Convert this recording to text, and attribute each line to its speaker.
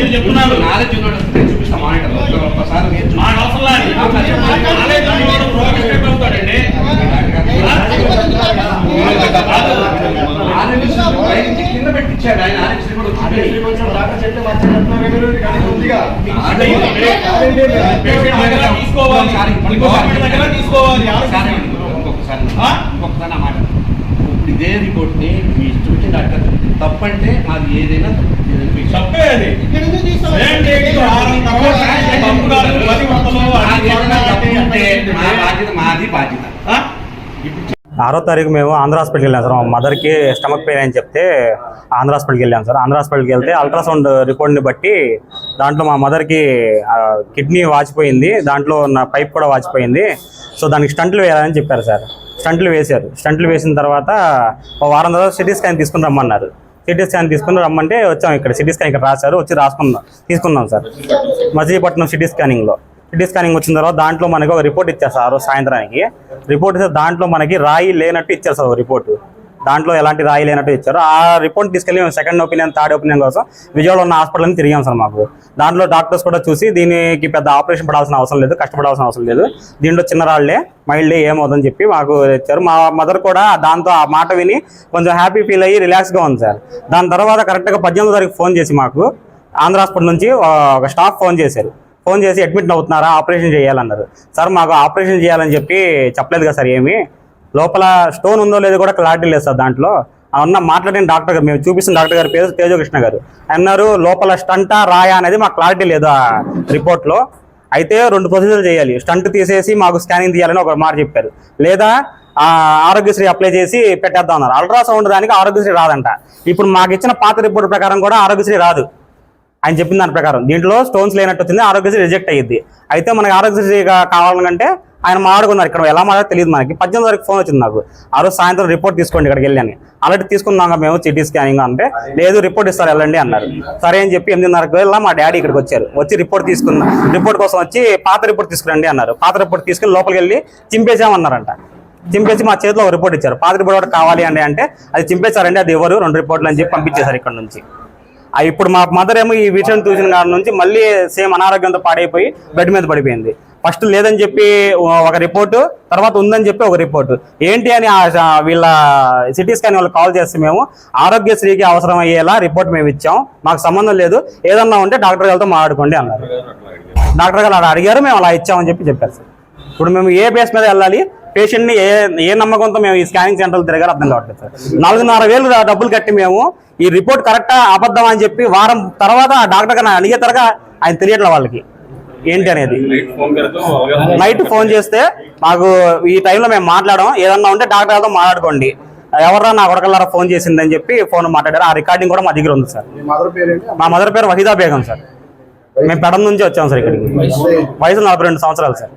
Speaker 1: మీరు చెప్తున్నారు.
Speaker 2: నాలెడ్జ్ ఉన్నాడు నేను చూపిస్తా మానిటర్.
Speaker 1: కాదు.
Speaker 2: పెట్టించాడు ఆయన కూడా
Speaker 1: తీసుకోవాలి.
Speaker 2: ఇంకొకసారి.
Speaker 1: ఆ?
Speaker 2: ఇంకొకసారి నా మాట ఇదే రిపోర్ట్ని మీ ఇష్టం వచ్చిన డాక్టర్ తప్పంటే ఏదైనా.
Speaker 1: తప్పే అది.
Speaker 2: మాది ఏదైనా బాధ్యత? ఇప్పుడు
Speaker 3: ఆరో తారీఖు మేము ఆంధ్ర హాస్పిటల్కి వెళ్ళాం సార్. మా మదర్కి స్టమక్ పెయిన్ అని చెప్తే ఆంధ్ర హాస్పిటల్కి వెళ్ళాం సార్. ఆంధ్ర హాస్పిటల్కి వెళ్తే అల్ట్రాసౌండ్ రిపోర్ట్ని బట్టి దాంట్లో మా మదర్కి కిడ్నీ వాచిపోయింది. దాంట్లో ఉన్న పైప్ కూడా వాచిపోయింది. సో దానికి స్టంట్లు వేయాలని చెప్పారు సార్. స్టంట్లు వేశారు. స్టంట్లు వేసిన తర్వాత ఒక వారం తర్వాత సిటీ స్కాన్ తీసుకుని రమ్మన్నారు. సిటీ స్కాన్ తీసుకుని రమ్మంటే వచ్చాం ఇక్కడ. సిటీ స్కాన్ ఇక్కడ రాశారు. వచ్చి రాసుకున్నాం తీసుకున్నాం సార్. మచిలీపట్నం సిటీ స్కానింగ్లో. సిటీ స్కానింగ్ వచ్చిన తర్వాత దాంట్లో మనకి ఒక రిపోర్ట్ ఇచ్చారు సార్ సాయంత్రానికి. రిపోర్ట్ ఇస్తే దాంట్లో మనకి రాయి లేనట్టు ఇచ్చారు సార్ రిపోర్టు. దాంట్లో ఎలాంటి రాయి లేనట్టు ఇచ్చారు. ఆ రిపోర్ట్ తీసుకెళ్ళి మేము సెకండ్ ఒపీనియన్ థర్డ్ ఒపీనియన్ కోసం విజయవాడ ఉన్న హాస్పిటల్ని తిరిగాం సార్ మాకు. దాంట్లో డాక్టర్స్ కూడా చూసి దీనికి పెద్ద ఆపరేషన్ పడాల్సిన అవసరం లేదు కష్టపడాల్సిన అవసరం లేదు. దీంట్లో చిన్న రాళ్ళే మైల్డ్ ఏమవుతుందని చెప్పి మాకు ఇచ్చారు. మా మదర్ కూడా దాంతో ఆ మాట విని కొంచెం హ్యాపీ ఫీల్ అయ్యి రిలాక్స్గా ఉంది సార్. దాని తర్వాత కరెక్ట్గా పద్దెనిమిదో తారీఖు ఫోన్ చేసి మాకు ఆంధ్ర హాస్పిటల్ నుంచి ఒక స్టాఫ్ ఫోన్ చేశారు. ఫోన్ చేసి అడ్మిట్ అవుతున్నారా? ఆపరేషన్ చేయాలన్నారు. సార్ మాకు ఆపరేషన్ చేయాలని చెప్పి చెప్పలేదు కదా సార్ ఏమి. లోపల స్టోన్ ఉందో లేదో కూడా క్లారిటీ లేదు సార్ దాంట్లో. ఉన్న మాట్లాడిన డాక్టర్ గారు మేము చూపిస్తున్న డాక్టర్ గారి పేరు తేజకృష్ణ గారు. అన్నారు లోపల స్టంటా రాయా అనేది మాకు క్లారిటీ లేదు ఆ రిపోర్ట్లో. అయితే రెండు ప్రొసీజర్ చేయాలి. స్టంట్ తీసేసి మాకు స్కానింగ్ తీయాలని ఒక మాట చెప్పారు. లేదా ఆరోగ్యశ్రీ అప్లై చేసి పెట్టేద్దాం అన్నారు. అల్ట్రాసౌండ్ దానికి ఆరోగ్యశ్రీ రాదంట. ఇప్పుడు మాకు ఇచ్చిన పాత రిపోర్ట్ ప్రకారం కూడా ఆరోగ్యశ్రీ రాదు. ఆయన చెప్పిన దాని ప్రకారం. దీంట్లో స్టోన్స్ లేనట్టు వచ్చింది ఆరోగ్యశ్రీ రిజెక్ట్ అయ్యింది అయితే మనకి ఆరోగ్యశ్రీ కా- కావాలంటే ఆయన మాట్లాడుకున్నారు ఇక్కడ. ఎలా మాట్లాడో తెలియదు మనకి. పద్దెనిమిది వరకు ఫోన్ వచ్చింది నాకు. ఆ రోజు సాయంత్రం రిపోర్ట్ తీసుకోండి ఇక్కడికి వెళ్ళాను అలాంటి తీసుకున్నాక మేము సిటీ స్కానింగ్ అంటే. లేదు రిపోర్ట్ ఇస్తారు వెళ్ళండి అన్నారు. సరే అని చెప్పి ఎనిమిదిన్నరకు వెళ్ళా మా డాడీ ఇక్కడికి వచ్చారు. వచ్చి రిపోర్ట్ తీసుకున్నా. రిపోర్ట్ కోసం వచ్చి పాత రిపోర్ట్ తీసుకురండి అన్నారు. పాత రిపోర్ట్ తీసుకుని లోపలికి వెళ్ళి చింపేసామన్నారంట చింపేసి మా చేతిలో ఒక రిపోర్ట్ ఇచ్చారు. పాత రిపోర్ట్ ఒకటి కావాలి అండి అంటే అది చింపేశారండి అది ఎవరు? రెండు రిపోర్ట్లు అని చెప్పి పంపించేశారు ఇక్కడ నుంచి. ఇప్పుడు మా మదర్ ఏమో ఈ విషయం చూసిన కాడ నుంచి మళ్ళీ సేమ్ అనారోగ్యంతో పాడైపోయి బెడ్ మీద పడిపోయింది. ఫస్ట్ లేదని చెప్పి ఒక రిపోర్టు తర్వాత ఉందని చెప్పి ఒక రిపోర్టు. ఏంటి అని వీళ్ళ సిటీ స్కాన్ వాళ్ళు కాల్ చేస్తే మేము ఆరోగ్యశ్రీకి అవసరం అయ్యేలా రిపోర్ట్ మేము ఇచ్చాం. మాకు సంబంధం లేదు. ఏదన్నా ఉంటే డాక్టర్ గారితో మాట్లాడుకోండి అన్నారు. డాక్టర్ గారు అలా అడిగారు మేము అలా ఇచ్చామని చెప్పి చెప్పారు సార్. ఇప్పుడు మేము ఏ బేస్ మీద వెళ్ళాలి? పేషెంట్ని ఏ ఏ నమ్మకంతో మేము ఈ స్కానింగ్ సెంటర్లు తిరగాలి అర్థం కావట్లేదు సార్. నాలుగున్నర వేలు డబ్బులు కట్టి మేము ఈ రిపోర్ట్ కరెక్టా అబద్ధం అని చెప్పి వారం తర్వాత డాక్టర్ గారిని అడిగే తరగా ఆయన తెలియట్లే వాళ్ళకి. ఏంటి అనేది నైట్ ఫోన్ చేస్తే. మాకు ఈ టైంలో మేము మాట్లాడడం ఏదన్నా ఉంటే డాక్టర్ గారితో మాట్లాడుకోండి. ఎవరా నా కొడకల్లారా ఫోన్ చేసిందని చెప్పి ఫోన్ మాట్లాడారు. ఆ రికార్డింగ్ కూడా మా దగ్గర ఉంది సార్. మా మదర్ పేరు వహీదా బేగం సార్. మేము పెడం నుంచి వచ్చాం సార్ ఇక్కడికి. వయసు నలభై రెండు సంవత్సరాలు సార్.